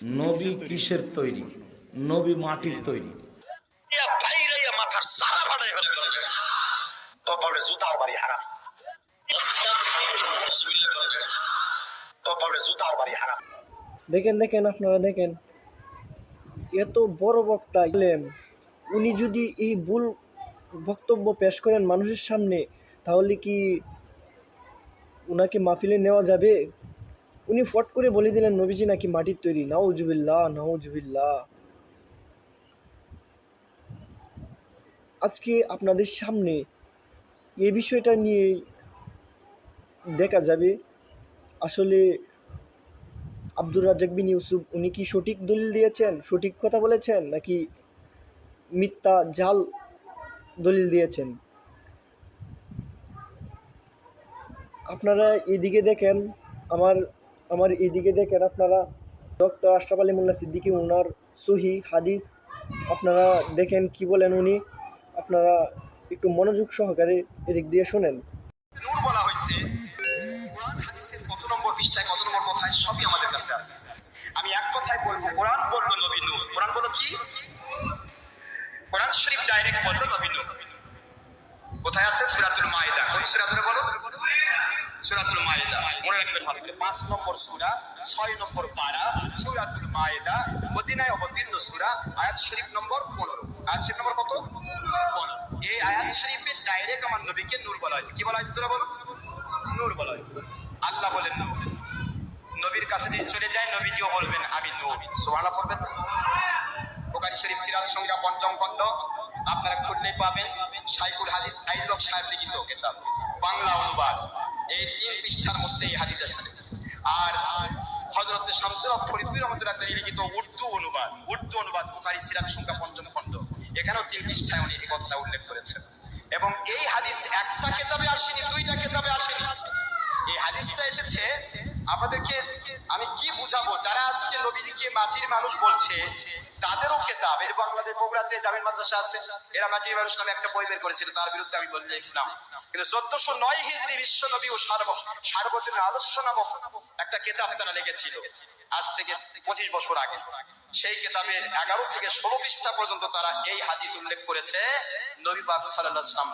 নবী কিসের তৈরি? নবী মাটির তৈরি। বাইরে মাথার সারা ফাটাই ফেলে কপালে জুতার বাড়ি হারাম। বিসমিল্লাহ কপালে জুতার বাড়ি হারাম। দেখেন দেখেন আপনারা দেখেন। এত বড় বক্তা উনি যদি এই ভুল বক্তব্য পেশ করেন মানুষের সামনে তাহলে কি উনাকে মাহফিলে নেওয়া যাবে? উনি ফট করে বলে দিলেন, নবীজি নাকি মাটির তৈরি। নাউজুবিল্লাহ নাউজুবিল্লাহ। আজকে আপনাদের সামনে এই বিষয়টা নিয়ে দেখা যাবে। আসলে আব্দুর রাজ্জাক বিন ইউসুফ, উনি কি সঠিক দলিল দিয়েছেন, সঠিক কথা বলেছেন, নাকি মিথ্যা, জাল দলিল দিয়েছেন? আপনারা এদিকে দেখেন, আমার আমার এদিকে দেখেন আপনারা, ডক্টর আশরাফ আলী মোল্লা সিদ্দিকী ওনার সহি হাদিস, আপনারা দেখেন কি বলেন উনি। আপনারা একটু মনোযোগ সহকারে এদিক দিয়ে শোনেন। কত নম্বর সবই আমি এক কথায় বলব, কোরআন বলল নবী নূর। কোরআন বলো কি? কোরআন শরীফ ডাইরেক্ট বলল নবী নূর। কোথায় আছে? সূরাতুল মাইদা কোন সূরা বলো? সূরাতুল মাইদা মনে রাখবেন ভালো করে, পাঁচ নম্বর সূরা, ছয় নম্বর পারা, সূরাতুল মাইদা মদিনায় অবতীর্ণ সূরা, আয়াত শরীফ নম্বর পনেরো। আয়াত শরীফ নম্বর কত? পনেরো। এই আয়াত শরীফে ডাইরেক্ট আমার নবীকে নূর বলা হয়েছে। কি বলা হয়েছে তোরা বলো? নূর বলা হয়েছে। আল্লাহ বলেন নূর। নবীর কাছে যে চলে যায়, নবীজিও বলবেন, আমি নূর সুবহানাল্লাহ পড়বেন। বুখারী শরীফ সিরাজ সংজ্ঞা পঞ্চম খণ্ড। আপনারা খুললেই পাবেন শাইখুল হাদিস আইলক সাহেব লিখিত কিতাব। বাংলা অনুবাদ। এই তিন পৃষ্ঠার মধ্যে এই হাদিস আসছে। আর হযরত শামসুল ফরিদপুর রহমতুল্লাহ তাআলা লিখিত উর্দু অনুবাদ উর্দু অনুবাদ বুখারী সিরাজ সংখ্যা পঞ্চম খণ্ড। এখানেও তিন পৃষ্ঠায় উনি এই কথাটা উল্লেখ করেছেন। এবং এই হাদিস একটা কেতাবে আসেনি, দুইটা কেতাবে আসেনি। এই হাদিসটা এসেছে, আপনাদেরকে আমি কি বুঝাবো। যারা আজকে নবীজিকে মাটির মানুষ বলছে, তাদেরও কেতাব। এই বাংলাদেশ বগুড়াতে জামিন মাদ্রাসা আছে, এরা মাটির মানুষ নামে একটা বই বের করেছিল, তার বিরুদ্ধে আমি বলতে দেখছিলাম কিন্তু চোদ্দশো নয় হিজড়ি বিশ্ব নবী ও সার্ব, সার্বজনীন আদর্শ নামক একটা কেতাব তারা লিখেছিল, আজ থেকে পঁচিশ বছর আগে। সেই কেতাবের এগারো থেকে ষোলো পৃষ্ঠা পর্যন্ত তারা এই হাদিস উল্লেখ করেছে, নবী পাক সাল্লাহ সাল্লাম